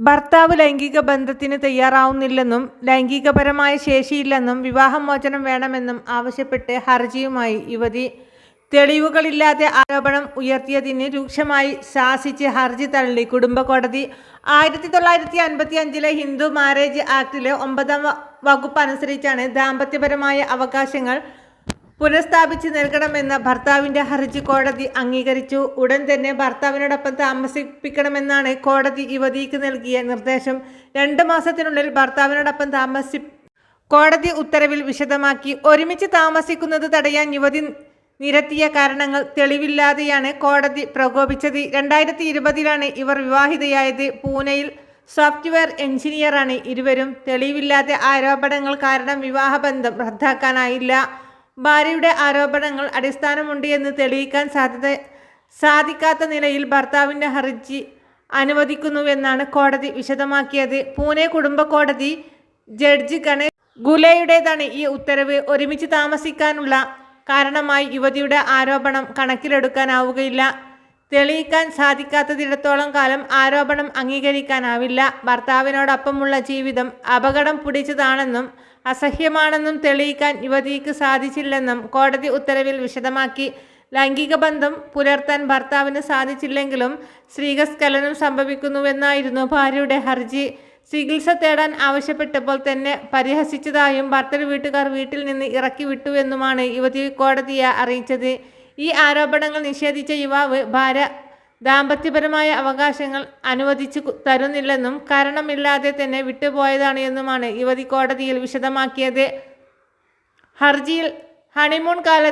ഭർത്താവ് ലൈംഗിക ബന്ധത്തിന് തയ്യാറാവുന്നില്ലെന്നും ലൈംഗികപരമായ ശേഷിയില്ലെന്നും വിവാഹമോചനം വേണമെന്നും ആവശ്യപ്പെട്ട് ഹർജിയുമായി യുവതി തെളിവുകളില്ലാതെ ആരോപണം ഉയർത്തിയതിന് രൂക്ഷമായി ശാസിച്ച് ഹർജി തള്ളി. കുടുംബക്കോടതി ആയിരത്തി തൊള്ളായിരത്തി അൻപത്തി അഞ്ചിലെ ഹിന്ദു മാരേജ് ആക്ടിലെ ഒമ്പതാം വകുപ്പ് അനുസരിച്ചാണ് ദാമ്പത്യപരമായ അവകാശങ്ങൾ പുനഃസ്ഥാപിച്ച് നൽകണമെന്ന ഭർത്താവിന്റെ ഹർജി കോടതി അംഗീകരിച്ചു. ഉടൻ തന്നെ ഭർത്താവിനോടൊപ്പം താമസിപ്പിക്കണമെന്നാണ് കോടതി യുവതിക്ക് നൽകിയ നിർദ്ദേശം. രണ്ട് മാസത്തിനുള്ളിൽ ഭർത്താവിനോടൊപ്പം താമസി കോടതി ഉത്തരവിൽ വിശദമാക്കി. ഒരുമിച്ച് താമസിക്കുന്നത് തടയാൻ യുവതി നിരത്തിയ കാരണങ്ങൾ തെളിവില്ലാതെയാണ് കോടതി പ്രകോപിച്ചത്. രണ്ടായിരത്തി ഇരുപതിലാണ് ഇവർ വിവാഹിതയായത്. പൂനെയിൽ സോഫ്റ്റ്വെയർ എഞ്ചിനീയറാണ് ഇരുവരും. തെളിവില്ലാതെ ആരോപണങ്ങൾ കാരണം വിവാഹബന്ധം റദ്ദാക്കാനായില്ല. ഭാര്യയുടെ ആരോപണങ്ങൾ അടിസ്ഥാനമുണ്ടെന്ന് തെളിയിക്കാൻ സാധ്യത സാധിക്കാത്ത നിലയിൽ ഭർത്താവിന്റെ ഹർജി അനുവദിക്കുന്നുവെന്നാണ് കോടതി വിശദമാക്കിയത്. പൂനെ കുടുംബ കോടതി ജഡ്ജി ഗണേഷ് ഗുലയുടേതാണ് ഈ ഉത്തരവ്. ഒരുമിച്ച് താമസിക്കാനുള്ള കാരണമായി യുവതിയുടെ ആരോപണം കണക്കിലെടുക്കാനാവുകയില്ല. തെളിയിക്കാൻ സാധിക്കാത്തതിടത്തോളം കാലം ആരോപണം അംഗീകരിക്കാനാവില്ല. ഭർത്താവിനോടൊപ്പമുള്ള ജീവിതം അപകടം പിടിച്ചതാണെന്നും അസഹ്യമാണെന്നും തെളിയിക്കാൻ യുവതിക്ക് സാധിച്ചില്ലെന്നും കോടതി ഉത്തരവിൽ വിശദമാക്കി. ലൈംഗിക ബന്ധം പുലർത്താൻ ഭർത്താവിന് സാധിച്ചില്ലെങ്കിലും സ്ത്രീകസ്ഖലനം സംഭവിക്കുന്നുവെന്നായിരുന്നു ഭാര്യയുടെ ഹർജി. ചികിത്സ തേടാൻ ആവശ്യപ്പെട്ടപ്പോൾ തന്നെ പരിഹസിച്ചതായും ഭർത്തൃ വീട്ടുകാർ വീട്ടിൽ നിന്ന് ഇറക്കി വിട്ടുവെന്നുമാണ് യുവതി കോടതിയെ അറിയിച്ചത്. ഈ ആരോപണങ്ങൾ നിഷേധിച്ച യുവാവ് ഭാര്യ ദാമ്പത്യപരമായ അവകാശങ്ങൾ അനുവദിച്ചു തരുന്നില്ലെന്നും കാരണമില്ലാതെ തന്നെ വിട്ടുപോയതാണ് എന്നുമാണ് യുവതി കോടതിയിൽ വിശദമാക്കിയത്. ഹർജിയിൽ ഹണിമൂൺ കാലത്ത്